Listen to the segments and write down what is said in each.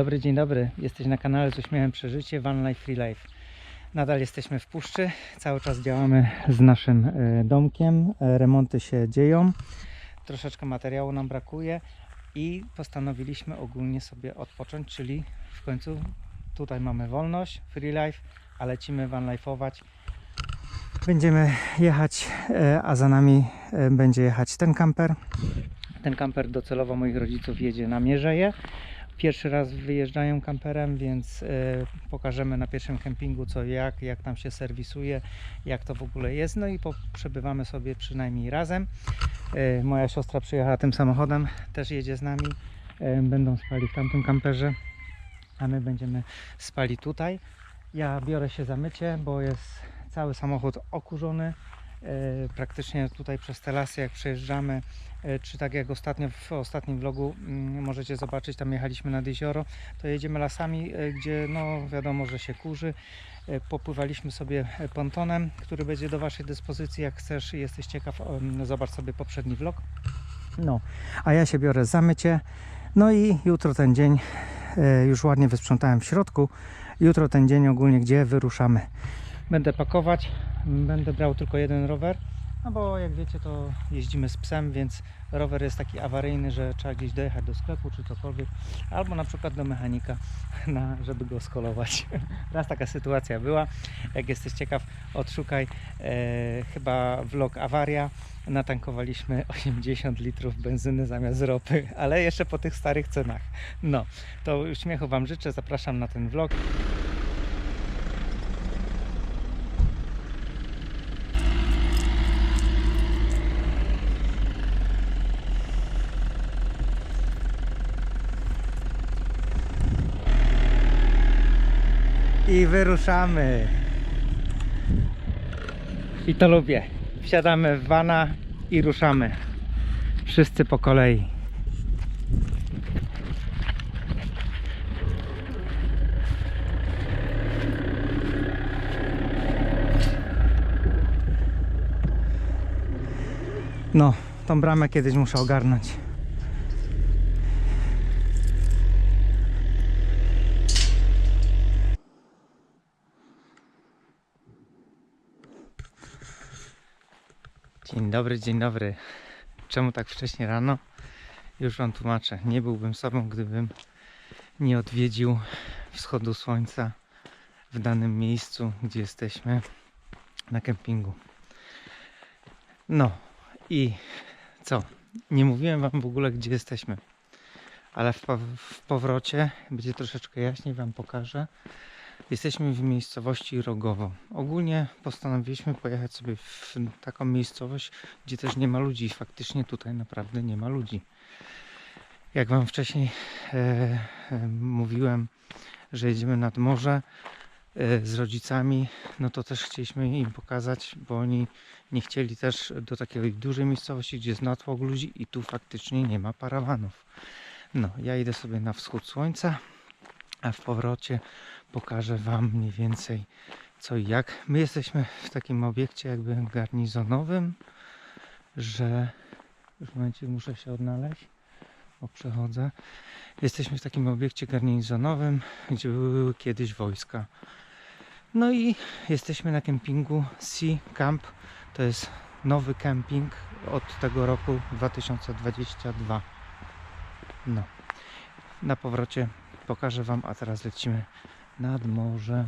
Dobry, dzień dobry. Jesteś na kanale z uśmiechem przeżycie Van Life Free Life. Nadal jesteśmy w puszczy. Cały czas działamy z naszym e, domkiem. E, Remonty się dzieją. Troszeczkę materiału nam brakuje i postanowiliśmy ogólnie sobie odpocząć, czyli w końcu tutaj mamy wolność, free life, a lecimy van life'ować. Będziemy jechać, e, a za nami będzie jechać ten kamper. Ten kamper docelowo moich rodziców jedzie na Mierzeję. Pierwszy raz wyjeżdżają kamperem, więc e, pokażemy na pierwszym kempingu co jak, jak tam się serwisuje, jak to w ogóle jest. No i przebywamy sobie przynajmniej razem. E, moja siostra przyjechała tym samochodem, też jedzie z nami. E, będą spali w tamtym kamperze, a my będziemy spali tutaj. Ja biorę się za mycie, bo jest cały samochód okurzony. E, Praktycznie tutaj przez te lasy, jak przejeżdżamy, e, czy tak jak ostatnio w ostatnim vlogu mm, możecie zobaczyć, tam jechaliśmy nad jezioro, to jedziemy lasami, e, gdzie no wiadomo, że się kurzy. Popływaliśmy sobie pontonem, który będzie do Waszej dyspozycji, jak chcesz jesteś ciekaw, em, zobacz sobie poprzedni vlog. No, a ja się biorę za mycie. No i jutro ten dzień, już ładnie wysprzątałem w środku. Jutro ten dzień ogólnie, gdzie wyruszamy. Będę pakować, będę brał tylko jeden rower, no bo jak wiecie to jeździmy z psem, więc rower jest taki awaryjny, że trzeba gdzieś dojechać do sklepu czy cokolwiek, albo na przykład do mechanika, na, żeby go skolować. Raz taka sytuacja była, jak jesteś ciekaw odszukaj, e, chyba vlog awaria, natankowaliśmy 80 litrów benzyny zamiast ropy, ale jeszcze po tych starych cenach. No, to uśmiechu Wam życzę, zapraszam na ten vlog. I wyruszamy. I to lubię. Wsiadamy w vana i ruszamy. Wszyscy po kolei. No, tą bramę kiedyś muszę ogarnąć. Dobry, dzień dobry. Czemu tak wcześnie rano? Już Wam tłumaczę. Nie byłbym sobą, gdybym nie odwiedził wschodu słońca w danym miejscu, gdzie jesteśmy na kempingu. No i co? Nie mówiłem Wam w ogóle, gdzie jesteśmy, ale w, pow- w powrocie będzie troszeczkę jaśniej Wam pokażę. Jesteśmy w miejscowości Rogowo. Ogólnie postanowiliśmy pojechać sobie w taką miejscowość, gdzie też nie ma ludzi. Faktycznie tutaj naprawdę nie ma ludzi. Jak Wam wcześniej e, e, mówiłem, że jedziemy nad morze e, z rodzicami, no to też chcieliśmy im pokazać, bo oni nie chcieli też do takiej dużej miejscowości, gdzie jest natłok ludzi i tu faktycznie nie ma parawanów. No, ja idę sobie na wschód słońca, a w powrocie pokażę Wam mniej więcej co i jak. My jesteśmy w takim obiekcie jakby garnizonowym, że już w momencie muszę się odnaleźć, bo przechodzę. Jesteśmy w takim obiekcie garnizonowym, gdzie były kiedyś wojska. No i jesteśmy na kempingu Sea Camp. To jest nowy kemping od tego roku 2022. No. Na powrocie pokażę Wam, a teraz lecimy nad morze.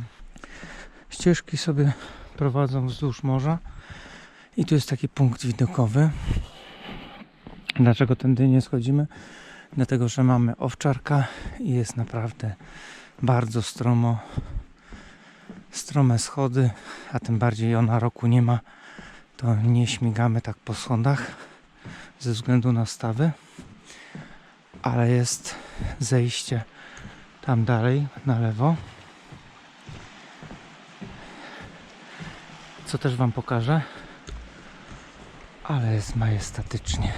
Ścieżki sobie prowadzą wzdłuż morza i tu jest taki punkt widokowy. Dlaczego tędy nie schodzimy? Dlatego, że mamy owczarka i jest naprawdę bardzo stromo. Strome schody, a tym bardziej ona roku nie ma, to nie śmigamy tak po schodach ze względu na stawy. Ale jest zejście tam dalej na lewo. Co też Wam pokażę. Ale jest majestatycznie.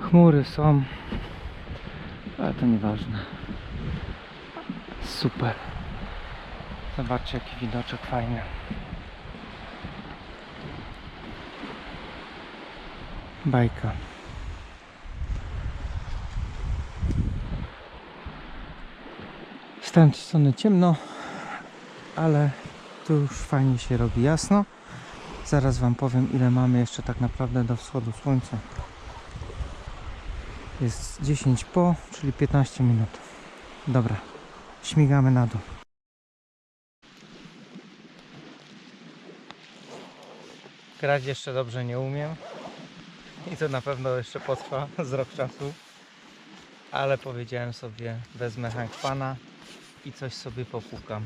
Chmury są, ale to nieważne. Super. Zobaczcie jaki widoczek fajny. Bajka. Z tamtej strony ciemno, ale tu już fajnie się robi jasno. Zaraz Wam powiem, ile mamy jeszcze tak naprawdę do wschodu słońca. Jest 10 po, czyli 15 minut. Dobra, śmigamy na dół. Grać jeszcze dobrze nie umiem. I to na pewno jeszcze potrwa z rok czasu. Ale powiedziałem sobie, wezmę Hankpana i coś sobie popukam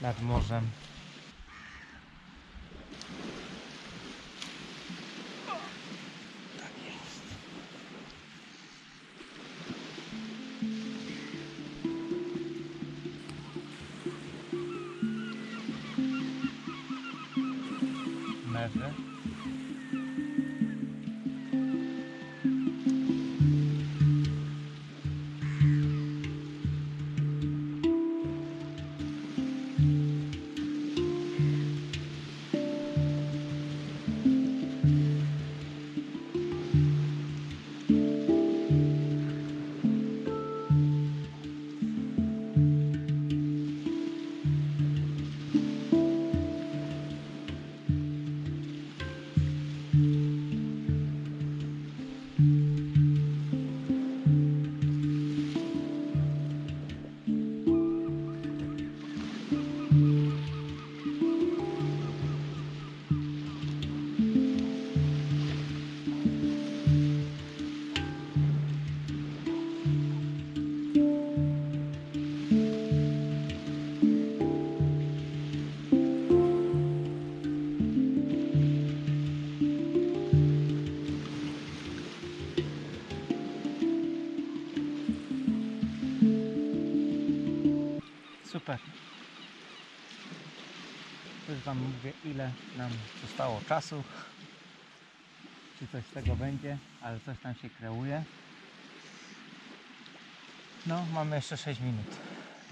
nad morzem. Super. Już Wam mówię, ile nam zostało czasu. Czy coś z tego będzie, ale coś tam się kreuje. No, mamy jeszcze 6 minut.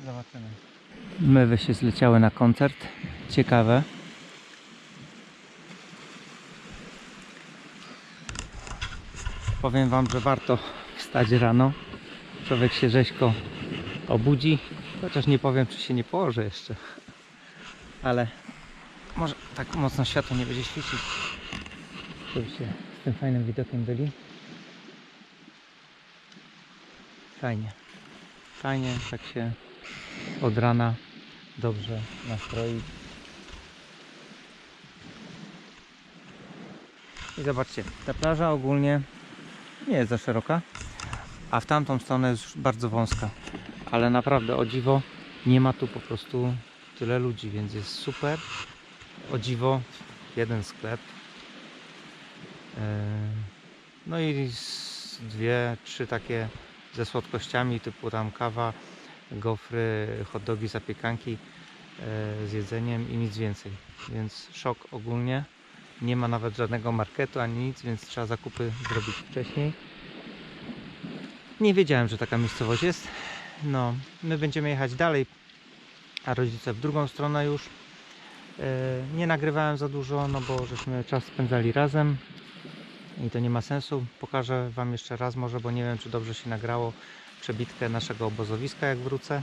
Zobaczymy. Mewy się zleciały na koncert. Ciekawe. Powiem Wam, że warto wstać rano. Człowiek się rzeźko obudzi. Chociaż nie powiem, czy się nie położę jeszcze. Ale może tak mocno światło nie będzie świecić. Żebyście z tym fajnym widokiem byli. Fajnie. Fajnie, tak się od rana dobrze nastroić. I zobaczcie, ta plaża ogólnie nie jest za szeroka, a w tamtą stronę jest już bardzo wąska ale naprawdę o dziwo nie ma tu po prostu tyle ludzi, więc jest super. O dziwo jeden sklep. Yy, No i dwie, trzy takie ze słodkościami typu tam kawa, gofry, hot dogi, zapiekanki yy, z jedzeniem i nic więcej. Więc szok ogólnie. Nie ma nawet żadnego marketu ani nic, więc trzeba zakupy zrobić wcześniej. Nie wiedziałem, że taka miejscowość jest. No, my będziemy jechać dalej, a rodzice w drugą stronę już. E, Nie nagrywałem za dużo, no bo żeśmy czas spędzali razem i to nie ma sensu. Pokażę Wam jeszcze raz może, bo nie wiem czy dobrze się nagrało przebitkę naszego obozowiska jak wrócę.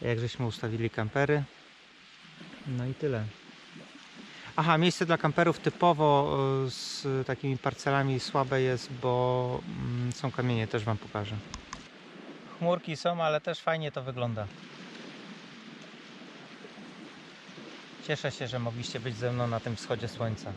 Jak żeśmy ustawili kampery. No i tyle. Aha, miejsce dla kamperów typowo e, z takimi parcelami słabe jest, bo mm, są kamienie, też Wam pokażę. Chmurki są, ale też fajnie to wygląda. Cieszę się, że mogliście być ze mną na tym wschodzie słońca.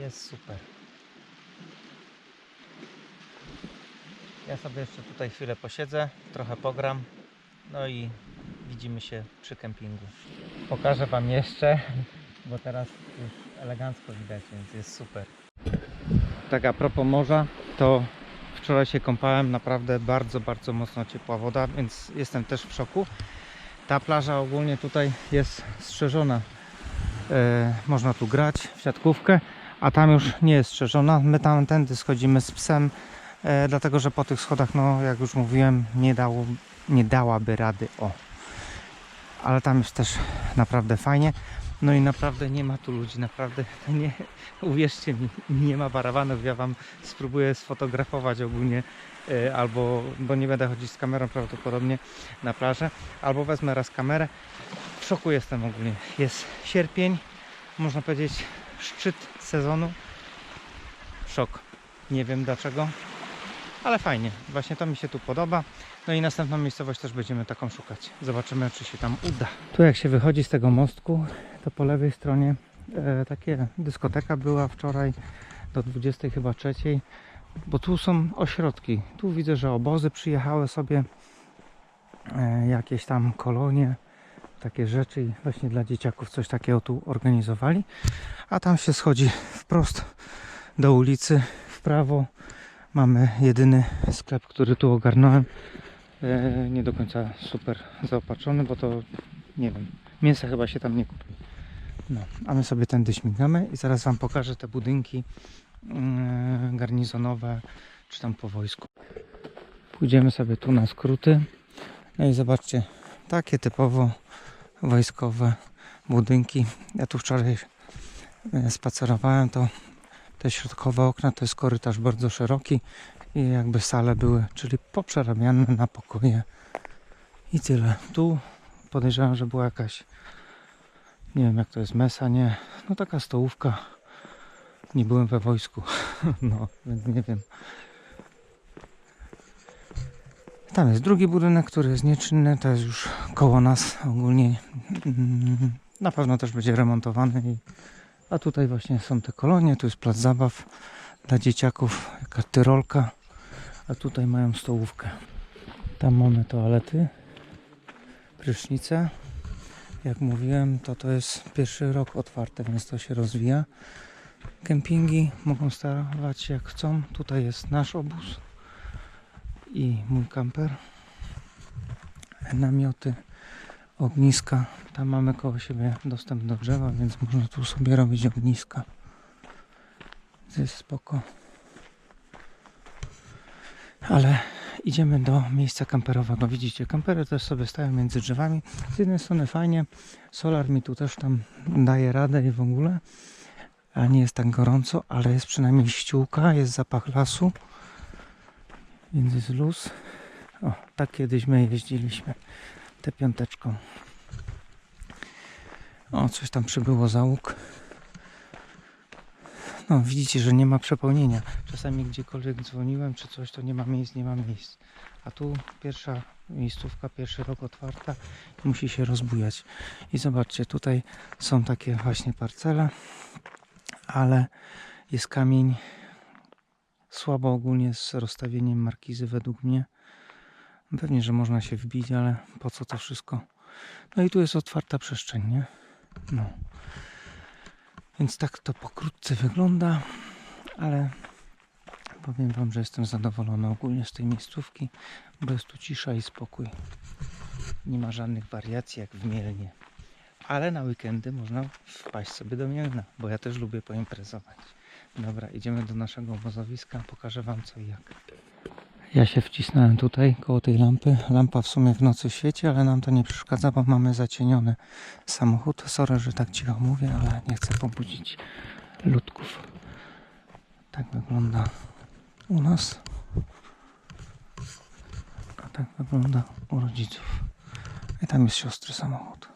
Jest super. Ja sobie jeszcze tutaj chwilę posiedzę, trochę pogram, no i widzimy się przy kempingu. Pokażę Wam jeszcze, bo teraz już elegancko widać, więc jest super. Tak a propos morza, to wczoraj się kąpałem, naprawdę bardzo, bardzo mocno ciepła woda, więc jestem też w szoku. Ta plaża ogólnie tutaj jest strzeżona. E, można tu grać w siatkówkę, a tam już nie jest strzeżona. My tam tędy schodzimy z psem, e, dlatego że po tych schodach, no jak już mówiłem, nie, dało, nie dałaby rady. O. Ale tam jest też naprawdę fajnie. No i naprawdę nie ma tu ludzi, naprawdę nie, uwierzcie mi, nie ma barawanów. Ja wam spróbuję sfotografować ogólnie, e, albo, bo nie będę chodzić z kamerą prawdopodobnie na plażę, albo wezmę raz kamerę. W szoku jestem ogólnie. Jest sierpień, można powiedzieć szczyt sezonu. Szok. Nie wiem dlaczego, ale fajnie. Właśnie to mi się tu podoba. No i następną miejscowość też będziemy taką szukać. Zobaczymy, czy się tam uda. Tu jak się wychodzi z tego mostku, to po lewej stronie e, takie dyskoteka była wczoraj do 20 chyba trzeciej, bo tu są ośrodki. Tu widzę, że obozy przyjechały sobie, e, jakieś tam kolonie, takie rzeczy i właśnie dla dzieciaków coś takiego tu organizowali. A tam się schodzi wprost do ulicy, w prawo. Mamy jedyny sklep, który tu ogarnąłem. E, nie do końca super zaopatrzony, bo to nie wiem, mięsa chyba się tam nie kupuje. No, a my sobie tędy śmigamy i zaraz Wam pokażę te budynki mm, garnizonowe, czy tam po wojsku. Pójdziemy sobie tu na skróty. No i zobaczcie, takie typowo wojskowe budynki. Ja tu wczoraj e, spacerowałem, to te środkowe okna to jest korytarz bardzo szeroki i jakby sale były, czyli poprzerabiane na pokoje i tyle. Tu podejrzewam, że była jakaś nie wiem jak to jest mesa, nie. No taka stołówka. Nie byłem we wojsku. No, więc nie wiem. Tam jest drugi budynek, który jest nieczynny. To jest już koło nas ogólnie. Na pewno też będzie remontowany. I... A tutaj właśnie są te kolonie. Tu jest plac zabaw dla dzieciaków. Jaka tyrolka. A tutaj mają stołówkę. Tam mamy toalety. Prysznice. Jak mówiłem, to to jest pierwszy rok otwarte, więc to się rozwija. Kempingi mogą stawać jak chcą. Tutaj jest nasz obóz i mój kamper. Namioty, ogniska. Tam mamy koło siebie dostęp do drzewa, więc można tu sobie robić ogniska. Jest spoko. Ale idziemy do miejsca kamperowego. Widzicie, kampery też sobie stają między drzewami. Z jednej strony fajnie, solar mi tu też tam daje radę i w ogóle, a nie jest tak gorąco, ale jest przynajmniej ściółka, jest zapach lasu, więc jest luz. O, tak kiedyś my jeździliśmy tę piąteczką. O, coś tam przybyło załóg. No, widzicie, że nie ma przepełnienia. Czasami gdziekolwiek dzwoniłem czy coś, to nie ma miejsc, nie ma miejsc. A tu pierwsza miejscówka, pierwszy rok otwarta i musi się rozbujać. I zobaczcie, tutaj są takie właśnie parcele, ale jest kamień słabo ogólnie z rozstawieniem markizy według mnie. Pewnie, że można się wbić, ale po co to wszystko? No i tu jest otwarta przestrzeń, nie? No. Więc tak to pokrótce wygląda, ale powiem Wam, że jestem zadowolony ogólnie z tej miejscówki, bo jest tu cisza i spokój. Nie ma żadnych wariacji jak w Mielnie. Ale na weekendy można wpaść sobie do Mielna, bo ja też lubię poimprezować. Dobra, idziemy do naszego obozowiska, pokażę Wam co i jak. Ja się wcisnąłem tutaj koło tej lampy. Lampa w sumie w nocy świeci, ale nam to nie przeszkadza, bo mamy zacieniony samochód. Sorry, że tak cicho mówię, ale nie chcę pobudzić ludków. Tak wygląda u nas. A tak wygląda u rodziców. I tam jest siostry samochód.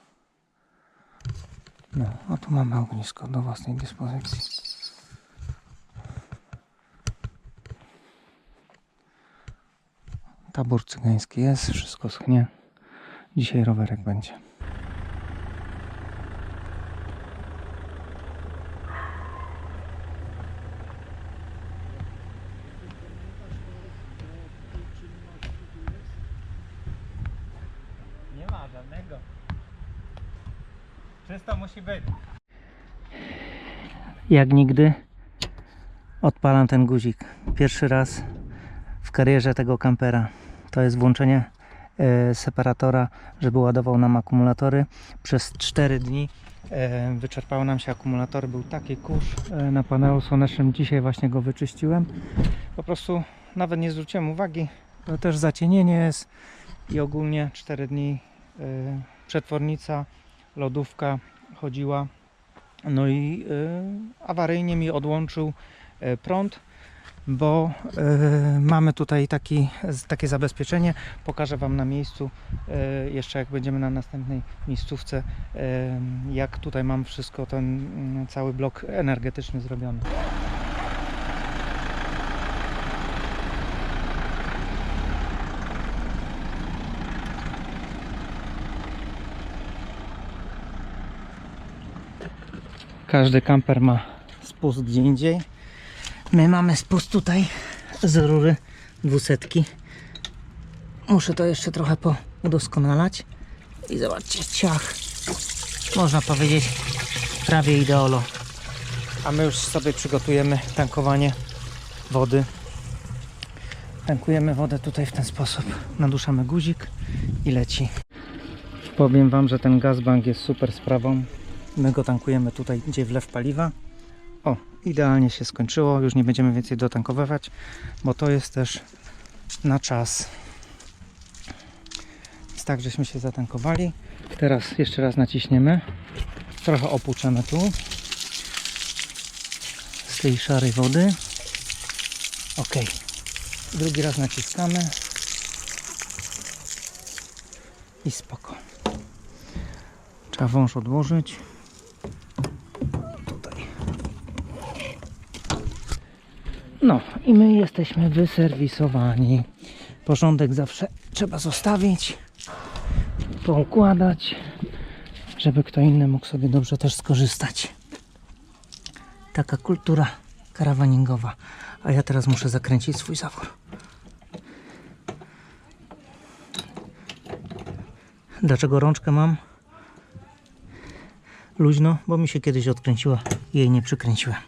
No, a tu mamy ognisko do własnej dyspozycji. Tabor cygański jest, wszystko schnie. Dzisiaj rowerek będzie. Nie ma żadnego. Czysto musi być. Jak nigdy odpalam ten guzik. Pierwszy raz w karierze tego kampera. To jest włączenie e, separatora, żeby ładował nam akumulatory. Przez 4 dni e, wyczerpały nam się akumulatory. Był taki kurz e, na panelu słonecznym. Dzisiaj właśnie go wyczyściłem. Po prostu nawet nie zwróciłem uwagi. To też zacienienie jest i ogólnie 4 dni przetwornica, lodówka, chodziła. No i awaryjnie mi odłączył prąd, bo y, mamy tutaj taki, takie zabezpieczenie. Pokażę Wam na miejscu, y, jeszcze jak będziemy na następnej miejscówce, y, jak tutaj mam wszystko, ten mm, cały blok energetyczny zrobiony. Każdy kamper ma spust gdzie indziej. My mamy spust tutaj z rury dwusetki. Muszę to jeszcze trochę udoskonalać. I zobaczcie, ciach. Można powiedzieć prawie ideolo. A my już sobie przygotujemy tankowanie wody. Tankujemy wodę tutaj w ten sposób. Naduszamy guzik i leci. Powiem Wam, że ten gazbank jest super sprawą. My go tankujemy tutaj, gdzie wlew paliwa. Idealnie się skończyło. Już nie będziemy więcej dotankowywać, bo to jest też na czas. Więc tak, żeśmy się zatankowali. Teraz jeszcze raz naciśniemy. Trochę opłuczemy tu. Z tej szarej wody. Ok. Drugi raz naciskamy. I spoko. Trzeba wąż odłożyć. No i my jesteśmy wyserwisowani. Porządek zawsze trzeba zostawić, poukładać, żeby kto inny mógł sobie dobrze też skorzystać. Taka kultura karawaningowa. A ja teraz muszę zakręcić swój zawór. Dlaczego rączkę mam? luźno, bo mi się kiedyś odkręciła i jej nie przykręciłem.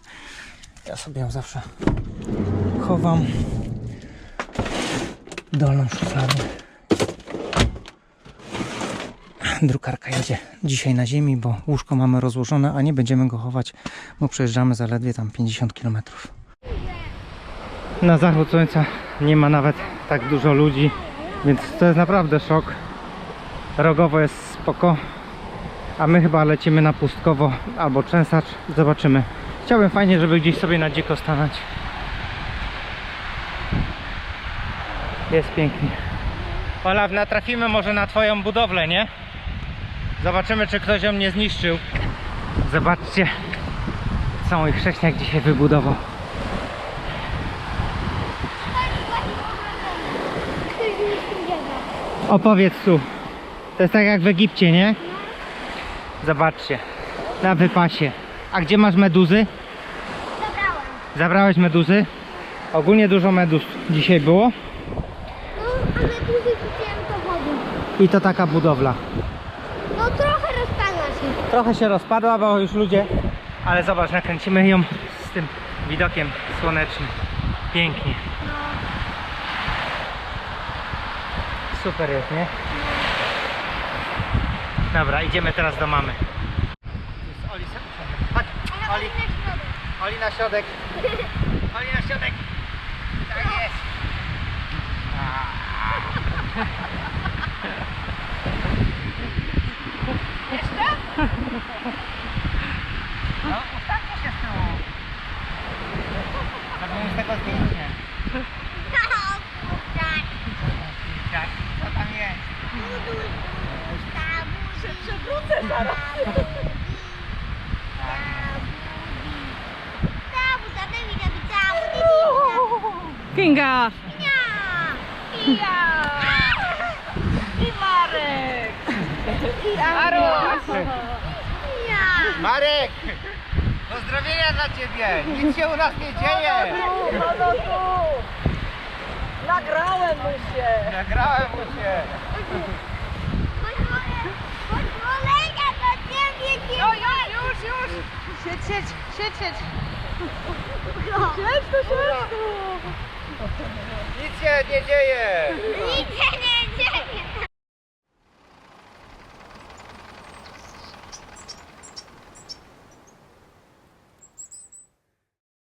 Ja sobie ją zawsze chowam dolną szufladę. Drukarka jedzie dzisiaj na ziemi, bo łóżko mamy rozłożone, a nie będziemy go chować, bo przejeżdżamy zaledwie tam 50 km. Na zachód słońca nie ma nawet tak dużo ludzi, więc to jest naprawdę szok. Rogowo jest spoko, a my chyba lecimy na pustkowo albo częsacz. Zobaczymy. Chciałbym fajnie, żeby gdzieś sobie na dziko stanąć. Jest pięknie. Olaf, natrafimy może na twoją budowlę, nie? Zobaczymy, czy ktoś ją nie zniszczył. Zobaczcie, co mój chrześniak dzisiaj wybudował. Opowiedz tu. To jest tak jak w Egipcie, nie? Zobaczcie. Na wypasie. A gdzie masz meduzy? Zabrałem. Zabrałeś meduzy? Ogólnie dużo meduz dzisiaj było. No, ale dłużej kupiłem to wody. I to taka budowla. No trochę rozpadła się. Trochę się rozpadła, bo już ludzie... Ale zobacz, nakręcimy ją z tym widokiem słonecznym. Pięknie. Super jest, nie? Dobra, idziemy teraz do mamy. Jest Oli, chodź, Oli, Oli na środek. Oli na środek. Tak jest. No, ustawcie się z tyłu. Zrobimy z tego zdjęcie. Tak, co tam jest? Się przewrócę zaraz. Kinga! I Marek! Aros! Marek! Pozdrowienia dla Ciebie! Nic się u nas nie dzieje! No, no tu! Nagrałem mu się! Nagrałem mu się! No już, już, już! Siedź, siedź, siedź, siedź! Siedź tu, siedź tu! Nic się nie dzieje! Nic się